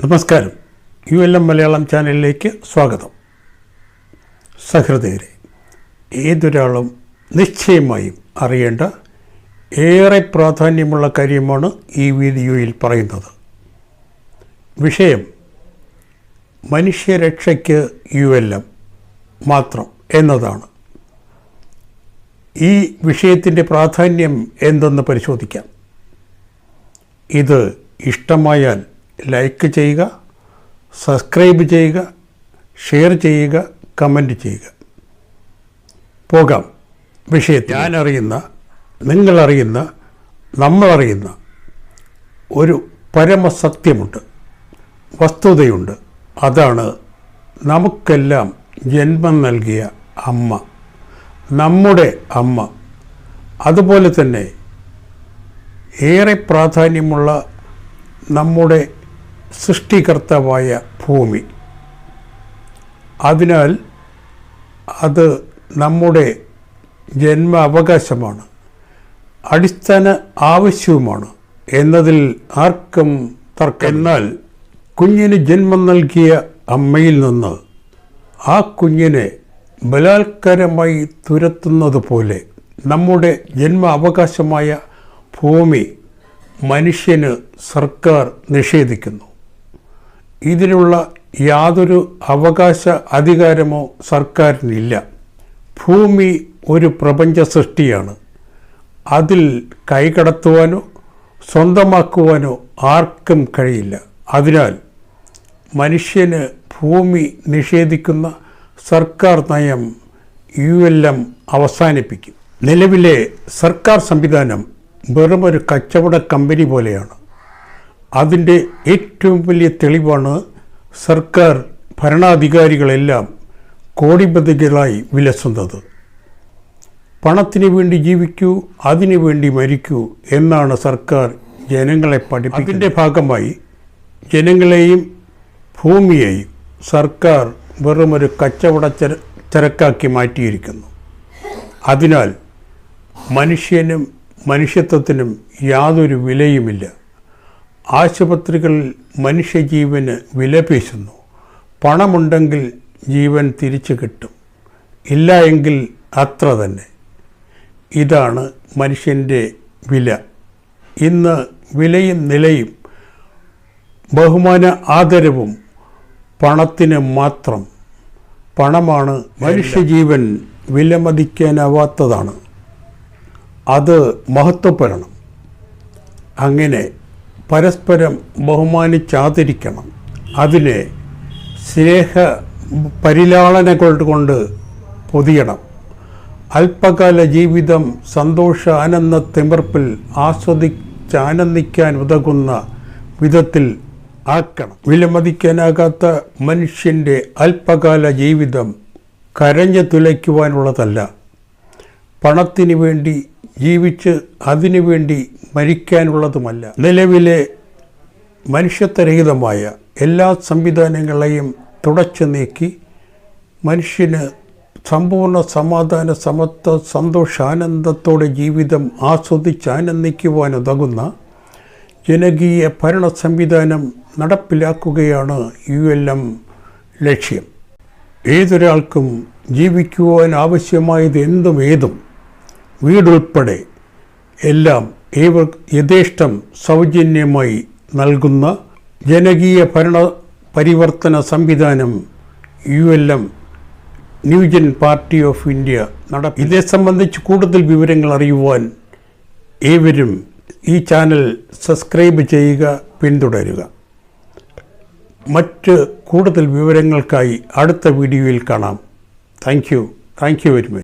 നമസ്കാരം. U L M Malayalam ചാനലിലേക്ക് സ്വാഗതം. സഹൃദയരെ ഏതൊരാളും നിശ്ചയമായും അറിയേണ്ട ഏറെ പ്രാധാന്യമുള്ള കാര്യമാണ് ഈ വീഡിയോയിൽ പറയുന്നത്. വിഷയം മനുഷ്യരക്ഷയ്ക്ക് യു എൽ എം മാത്രം എന്നതാണ്. ഈ വിഷയത്തിന്റെ പ്രാധാന്യം എന്തെന്ന് പരിശോധിക്കാം. ഇത് ഇഷ്ടമായാൽ ലൈക്ക് ചെയ്യുക സബ്സ്ക്രൈബ് ചെയ്യുക ഷെയർ ചെയ്യുക കമന്റ് ചെയ്യുക. പോകാം. വിഷയത്തിൽ ഞാൻ അറിയുന്ന നിങ്ങളറിയുന്ന നമ്മളറിയുന്ന ഒരു പരമസത്യമുണ്ട് വസ്തുതയുണ്ട്. അതാണ് നമുക്കെല്ലാം ജന്മം നൽകിയ അമ്മ നമ്മുടെ അമ്മ. അതുപോലെ തന്നെ ഏറെ പ്രാധാന്യമുള്ള നമ്മുടെ സൃഷ്ടികർത്താവായ ഭൂമി. അതിനാൽ അത് നമ്മുടെ ജന്മ അവകാശമാണ് അടിസ്ഥാന ആവശ്യവുമാണ് എന്നതിൽ ആർക്കും തർക്കം എന്നാൽ കുഞ്ഞിന് ജന്മം നൽകിയ അമ്മയിൽ നിന്ന് ആ കുഞ്ഞിനെ ബലാത്കാരമായി തുരത്തുന്നത് പോലെ നമ്മുടെ ജന്മ അവകാശമായ ഭൂമി മനുഷ്യന് സർക്കാർ നിഷേധിക്കുന്നു. ഇതിനുള്ള യാതൊരു അവകാശ അധികാരമോ സർക്കാരിനില്ല. ഭൂമി ഒരു പ്രപഞ്ച സൃഷ്ടിയാണ്. അതിൽ കൈകടത്തുവാനോ സ്വന്തമാക്കുവാനോ ആർക്കും കഴിയില്ല. അതിനാൽ മനുഷ്യന് ഭൂമി നിഷേധിക്കുന്ന സർക്കാർ നയം യു എൽ എം അവസാനിപ്പിക്കും. നിലവിലെ സർക്കാർ സംവിധാനം വെറുമൊരു കച്ചവട കമ്പനി പോലെയാണ്. അതിന്റെ ഏറ്റവും വലിയ തെളിവാണ് സർക്കാർ ഭരണാധികാരികളെല്ലാം കോടിപതികളായി വിലസുന്നത്. പണത്തിന് വേണ്ടി ജീവിക്കൂ അതിനു വേണ്ടി മരിക്കൂ എന്നാണ് സർക്കാർ ജനങ്ങളെ പഠിപ്പിക്കുന്നത്. അതിന്റെ ഭാഗമായി ജനങ്ങളെയും ഭൂമിയെയും സർക്കാർ വെറുമൊരു കച്ചവട ചര ചരക്കാക്കി മാറ്റിയിരിക്കുന്നു. അതിനാൽ മനുഷ്യനും മനുഷ്യത്വത്തിനും യാതൊരു വിലയുമില്ല. ആശുപത്രികളിൽ മനുഷ്യജീവന് വിലപേശുന്നു പണമുണ്ടെങ്കിൽ ജീവൻ തിരിച്ചു കിട്ടും. ഇല്ല എങ്കിൽ അത്ര തന്നെ. ഇതാണ് മനുഷ്യന്റെ വില. ഇന്ന് വിലയും നിലയും ബഹുമാന ആദരവും പണത്തിന് മാത്രം. പണമാണ് മനുഷ്യജീവൻ വിലമതിക്കാനാവാത്തതാണ്. അത് മഹത്വപ്പെടണം. അങ്ങനെ പരസ്പരം ബഹുമാനിച്ചാതിരിക്കണം. അതിനെ സ്നേഹ പരിലാളനകൾ കൊണ്ട് പൊതിയണം. അല്പകാല ജീവിതം സന്തോഷ ആനന്ദ തിമിർപ്പിൽ ആസ്വദിച്ചാനന്ദിക്കാൻ ഉതകുന്ന വിധത്തിൽ ആക്കണം. വിലമതിക്കാനാകാത്ത മനുഷ്യന്റെ അല്പകാല ജീവിതം കരഞ്ഞു തുലയ്ക്കുവാനുള്ളതല്ല. പണത്തിന് വേണ്ടി ജീവിച്ച് അതിനു വേണ്ടി മരിക്കാനുള്ളതുമല്ല. നിലവിലെ മനുഷ്യത്വരഹിതമായ എല്ലാ സംവിധാനങ്ങളെയും തുടച്ചു നീക്കി മനുഷ്യന് സമ്പൂർണ സമാധാന സമത്വ സന്തോഷാനന്ദത്തോടെ ജീവിതം ആസ്വദിച്ച് ആനന്ദിക്കുവാനുതകുന്ന ജനകീയ ഭരണ സംവിധാനം നടപ്പിലാക്കുകയാണ് യു എൽ എം ലക്ഷ്യം. ഏതൊരാൾക്കും ജീവിക്കുവാൻ ആവശ്യമായത് എന്തും ഏതും വീടുൾപ്പെടെ എല്ലാം ഏവർ യഥേഷ്ടം സൗജന്യമായി നൽകുന്ന ജനകീയ ഭരണ പരിവർത്തന സംവിധാനം U L M new gen party of India നട ഇതേ സംബന്ധിച്ച് കൂടുതൽ വിവരങ്ങൾ അറിയുവാൻ ഏവരും ഈ ചാനൽ സബ്സ്ക്രൈബ് ചെയ്യുക പിന്തുടരുക. മറ്റ് കൂടുതൽ വിവരങ്ങൾക്കായി അടുത്ത വീഡിയോയിൽ കാണാം. Thank you. Thank you very much.